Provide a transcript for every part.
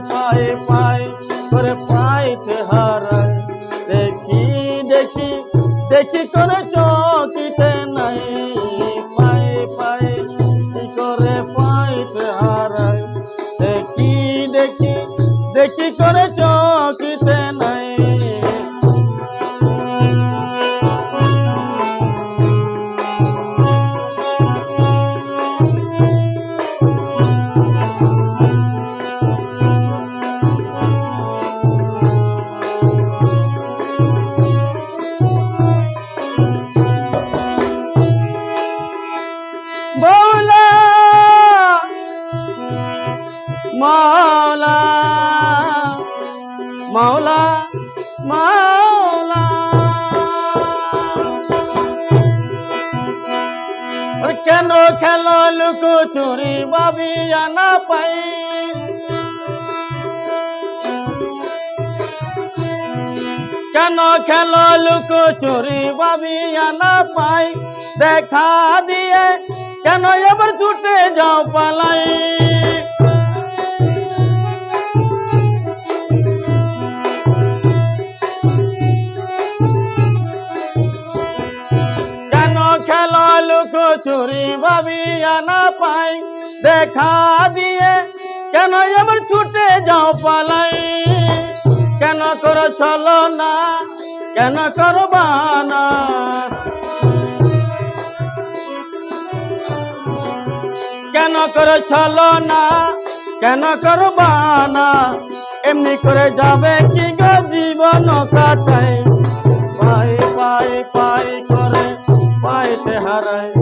পায়ে পায়ে করে পাইতে হারায়। দেখি দেখি দেখি করে চকিতে নাই। পায়ে পায়ে করে পাইতে হারায়? দেখি দেখি দেখি করে মৌলা ওরে কেন খেলো লুকো চুরি বাবি আনা পাই? কেন খেলো লুকো চুরি বাবি আনা পাই? দেখা দিয়ে কেন এবার ছুটে যাও পালাই? চুরি ভাবি আনা পাই, দেখা দিয়ে, কেন এবার ছুটে যাও পালাই? কেন করো চলো না কেন করো বানা? কেন করে চলো না কেন করো বানা? এমনি করে যাবে কি গো জীবন কাটায়? পাই পাই পাই করে পাইতে হারায়।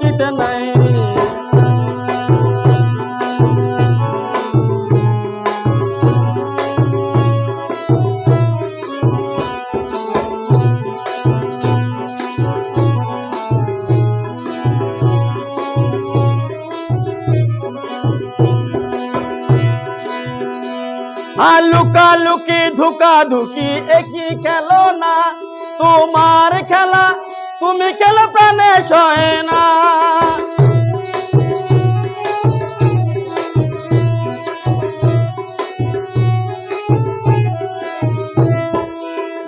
ধুকি একই খেলো না। তোমার খেলা তুমি খেলো প্রাণে সয় না।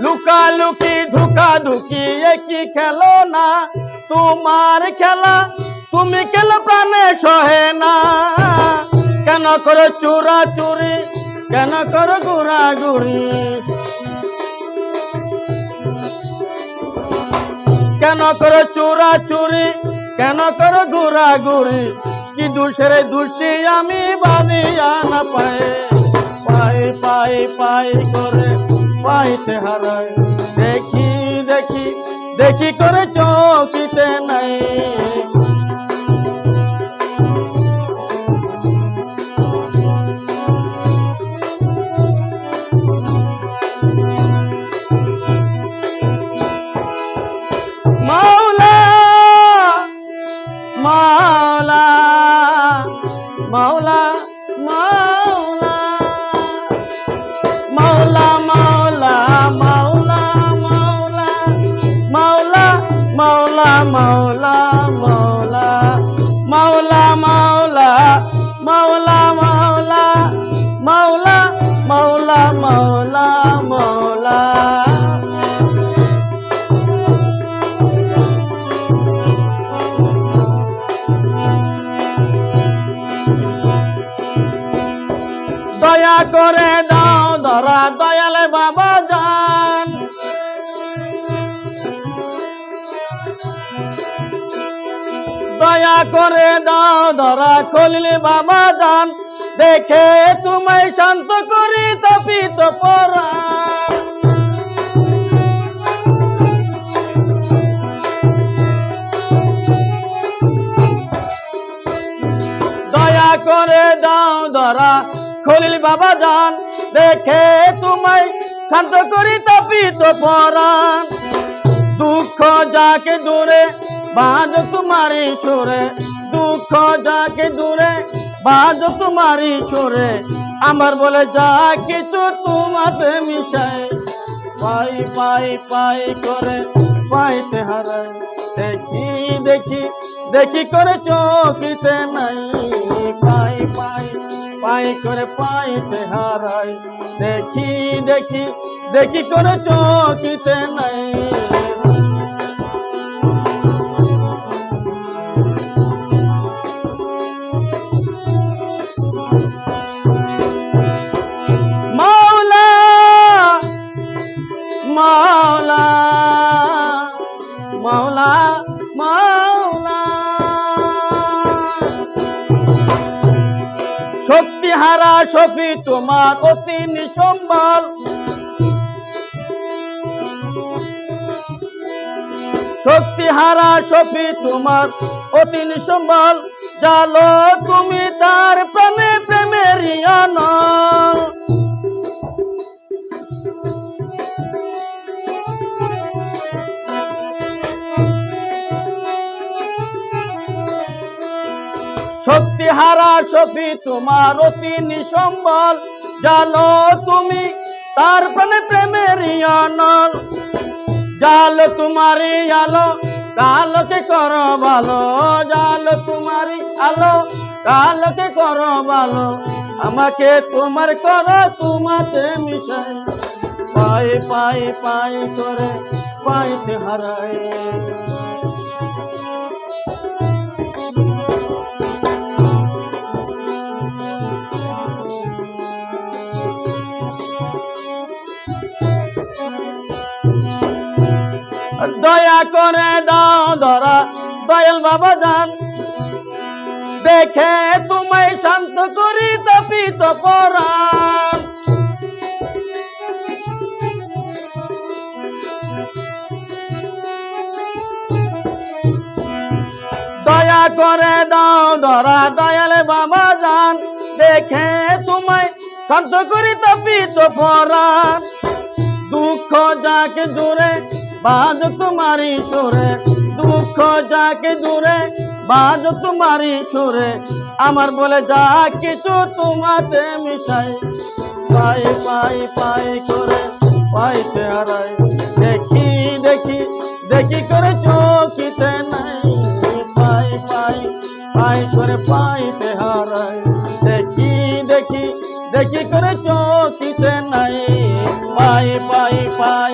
লুকালুকি ধুকা ধুকি একই খেলো না। তোমার খেলা তুমি খেলো প্রাণে সহে না। কেন করো চোরা চুরি কেন করো গুড়ি কেন করো চোরা চুরি কেন করো গুড়ি কি দুসরে দোষী আমি ভাবি না পাই? পাই পাই পাই করে পাইতে হারাই। দেখি দেখি দেখি করে চৌকিতে মাওলা মাওলা মাওলা মাওলা মাওলা মাওলা মাওলা মাওলা মাওলা। দয়া করে দয়া করে দাও, ধরা কলিলে বাবা যান। দেখে তোমায় শান্ত করি, তপিত পরা। দয়া করে দাও, ধরা খলিল বাবা যান। দেখে তোমায় শান্ত করি, তপিত পরাণ দুঃখ যাকে দূরে বাজ তোমারি সুরে, দুঃখ যাকে দূরে বাজ তোমারি সুরে। আমার বলে যা কিছু তোমাতে মিশায় পাই পাই করে পাইতে হারাই। দেখি দেখি দেখি করে চোখিতে নাই, পাই পাই পাই করে পাইতে হারাই। দেখি দেখি দেখি করে চোখিতে নাই। শক্তি হারা সফি তোমার অতি নিসম্বল শক্তি হারা সফি তোমার অতি নিসম্বল জালো তুমি তার সফি তোমার অতি নিসম্বল। জালো তুমি, তার প্রাণে প্রেমের নল জাল তোমারি আলো, কালকে করো ভালো। জাল তোমারি আলো, কালকে করো ভালো। আমাকে তোমার করো, তোমাতে মিশাই। পাই পাই পাই করে পাইতে হারায় দয়া করে দাও ধরা, দয়াল বাবা যান। দেখে তোমায় শান্ত করি, তপিত পরাণ। দয়া করে দাও ধরা, দয়াল বাবা যান। দেখে তোমায় শান্ত করি, তপিত পরাণ। দুঃখ যাকে দূরে বাজ তোমারি সুরে, দুঃখ যাকে দূরে বাজ তোমারি সুরে। আমার বলে যা কিছু তোমাতে মিশাই, পাই পাই পাই করে, পাইতে হারাই। দেখি দেখি দেখি করে চোখিতে নাই। পাই পাই পাই করে পাইতে হারাই। দেখি দেখি দেখি করে চোখিতে নাই। পাই পাই পাই